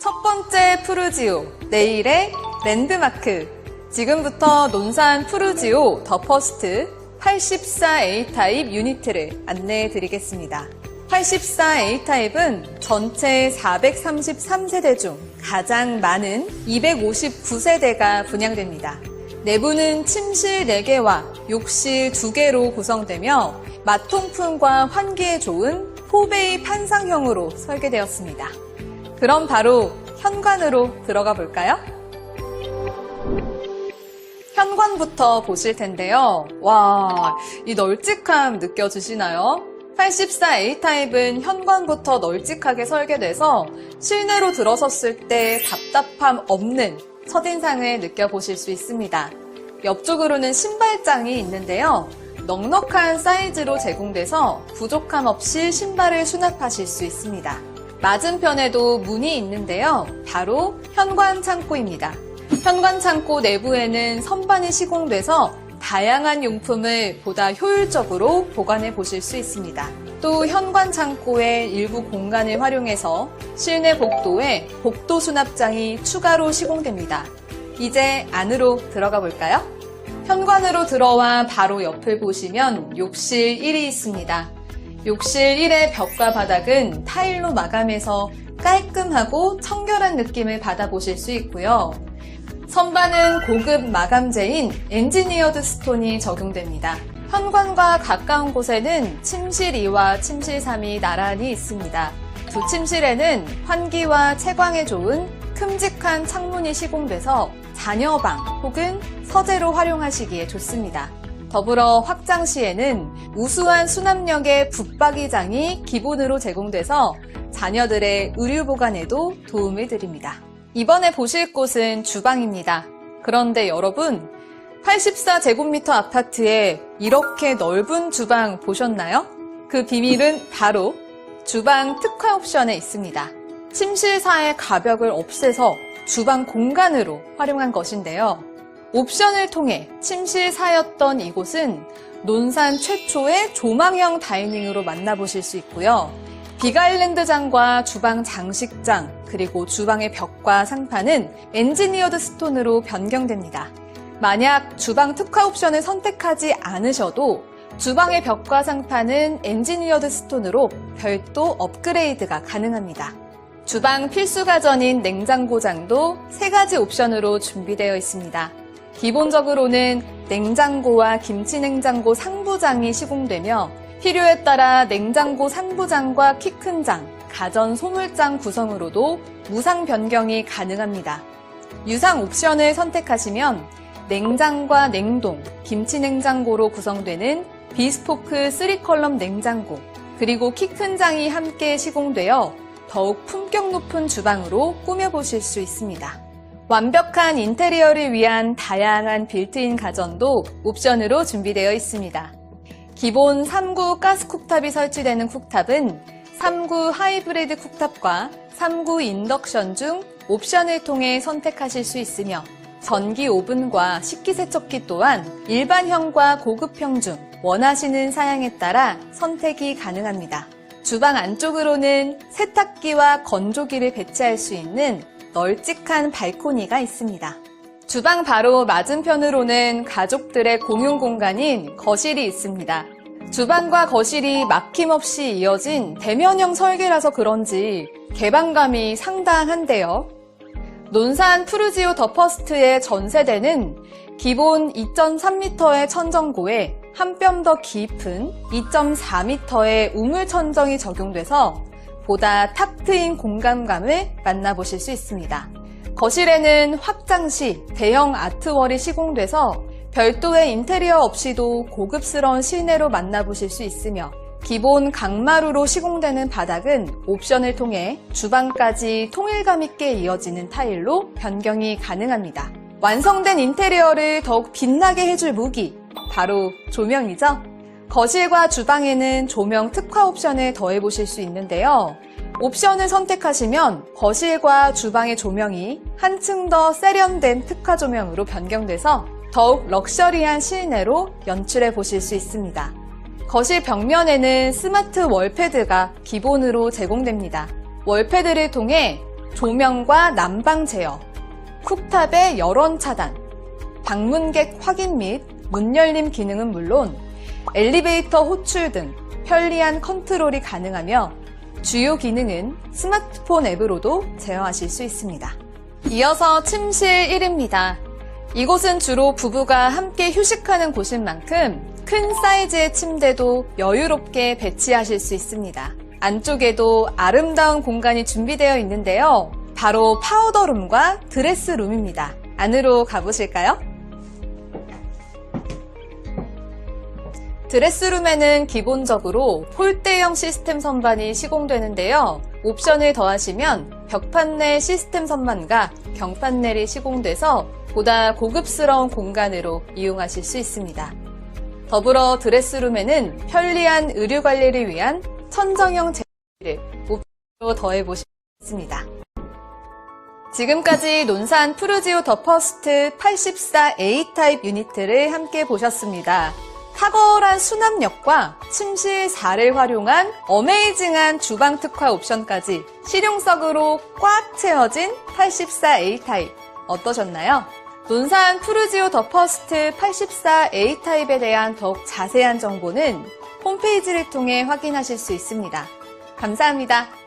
첫 번째 푸르지오, 내일의 랜드마크. 지금부터 논산 푸르지오 더 퍼스트 84A 타입 유니트를 안내해 드리겠습니다. 84A 타입은 전체 433세대 중 가장 많은 259세대가 분양됩니다. 내부는 침실 4개와 욕실 2개로 구성되며 맛통풍과 환기에 좋은 포베이 판상형으로 설계되었습니다. 그럼 바로 현관으로 들어가 볼까요? 현관부터 보실 텐데요. 와, 이 널찍함 느껴지시나요? 84A 타입은 현관부터 널찍하게 설계돼서 실내로 들어섰을 때 답답함 없는 첫인상을 느껴보실 수 있습니다. 옆쪽으로는 신발장이 있는데요. 넉넉한 사이즈로 제공돼서 부족함 없이 신발을 수납하실 수 있습니다. 맞은편에도 문이 있는데요. 바로 현관 창고입니다. 현관 창고 내부에는 선반이 시공돼서 다양한 용품을 보다 효율적으로 보관해 보실 수 있습니다. 또 현관 창고의 일부 공간을 활용해서 실내 복도에 복도 수납장이 추가로 시공됩니다. 이제 안으로 들어가 볼까요? 현관으로 들어와 바로 옆을 보시면 욕실 1이 있습니다. 욕실 1의 벽과 바닥은 타일로 마감해서 깔끔하고 청결한 느낌을 받아보실 수 있고요. 선반은 고급 마감재인 엔지니어드 스톤이 적용됩니다. 현관과 가까운 곳에는 침실 2와 침실 3이 나란히 있습니다. 두 침실에는 환기와 채광에 좋은 큼직한 창문이 시공돼서 자녀방 혹은 서재로 활용하시기에 좋습니다. 더불어 확장 시에는 우수한 수납력의 붙박이장이 기본으로 제공돼서 자녀들의 의류 보관에도 도움을 드립니다. 이번에 보실 곳은 주방입니다. 그런데 여러분, 84제곱미터 아파트에 이렇게 넓은 주방 보셨나요? 그 비밀은 바로 주방 특화 옵션에 있습니다. 침실사의 가벽을 없애서 주방 공간으로 활용한 것인데요. 옵션을 통해 침실사였던 이곳은 논산 최초의 조망형 다이닝으로 만나보실 수 있고요. 비가일랜드장과 주방 장식장, 그리고 주방의 벽과 상판은 엔지니어드 스톤으로 변경됩니다. 만약 주방 특화 옵션을 선택하지 않으셔도 주방의 벽과 상판은 엔지니어드 스톤으로 별도 업그레이드가 가능합니다. 주방 필수 가전인 냉장고장도 세 가지 옵션으로 준비되어 있습니다. 기본적으로는 냉장고와 김치냉장고 상부장이 시공되며 필요에 따라 냉장고 상부장과 키 큰 장, 가전 소물장 구성으로도 무상 변경이 가능합니다. 유상 옵션을 선택하시면 냉장과 냉동, 김치냉장고로 구성되는 비스포크 3컬럼 냉장고, 그리고 키 큰 장이 함께 시공되어 더욱 품격 높은 주방으로 꾸며보실 수 있습니다. 완벽한 인테리어를 위한 다양한 빌트인 가전도 옵션으로 준비되어 있습니다. 기본 3구 가스 쿡탑이 설치되는 쿡탑은 3구 하이브리드 쿡탑과 3구 인덕션 중 옵션을 통해 선택하실 수 있으며 전기 오븐과 식기세척기 또한 일반형과 고급형 중 원하시는 사양에 따라 선택이 가능합니다. 주방 안쪽으로는 세탁기와 건조기를 배치할 수 있는 널찍한 발코니가 있습니다. 주방 바로 맞은편으로는 가족들의 공용 공간인 거실이 있습니다. 주방과 거실이 막힘없이 이어진 대면형 설계라서 그런지 개방감이 상당한데요. 논산 푸르지오 더 퍼스트의 전세대는 기본 2.3m의 천정고에 한 뼘 더 깊은 2.4m의 우물 천정이 적용돼서 보다 탁 트인 공간감을 만나보실 수 있습니다. 거실에는 확장 시 대형 아트월이 시공돼서 별도의 인테리어 없이도 고급스러운 실내로 만나보실 수 있으며 기본 강마루로 시공되는 바닥은 옵션을 통해 주방까지 통일감 있게 이어지는 타일로 변경이 가능합니다. 완성된 인테리어를 더욱 빛나게 해줄 무기, 바로 조명이죠. 거실과 주방에는 조명 특화 옵션을 더해보실 수 있는데요. 옵션을 선택하시면 거실과 주방의 조명이 한층 더 세련된 특화 조명으로 변경돼서 더욱 럭셔리한 실내로 연출해 보실 수 있습니다. 거실 벽면에는 스마트 월패드가 기본으로 제공됩니다. 월패드를 통해 조명과 난방 제어, 쿡탑의 열원 차단, 방문객 확인 및 문 열림 기능은 물론 엘리베이터 호출 등 편리한 컨트롤이 가능하며 주요 기능은 스마트폰 앱으로도 제어하실 수 있습니다. 이어서 침실 1입니다. 이곳은 주로 부부가 함께 휴식하는 곳인 만큼 큰 사이즈의 침대도 여유롭게 배치하실 수 있습니다. 안쪽에도 아름다운 공간이 준비되어 있는데요. 바로 파우더룸과 드레스룸입니다. 안으로 가보실까요? 드레스룸에는 기본적으로 폴대형 시스템 선반이 시공되는데요. 옵션을 더하시면 벽판 내 시스템 선반과 경판넬이 시공돼서 보다 고급스러운 공간으로 이용하실 수 있습니다. 더불어 드레스룸에는 편리한 의류 관리를 위한 천정형 제기를 옵션으로 있습니다. 지금까지 논산 푸르지오 더 퍼스트 84A 타입 유니트를 함께 보셨습니다. 탁월한 수납력과 침실 4를 활용한 어메이징한 주방 특화 옵션까지 실용적으로 꽉 채워진 84A 타입 어떠셨나요? 논산 푸르지오 더 퍼스트 84A 타입에 대한 더욱 자세한 정보는 홈페이지를 통해 확인하실 수 있습니다. 감사합니다.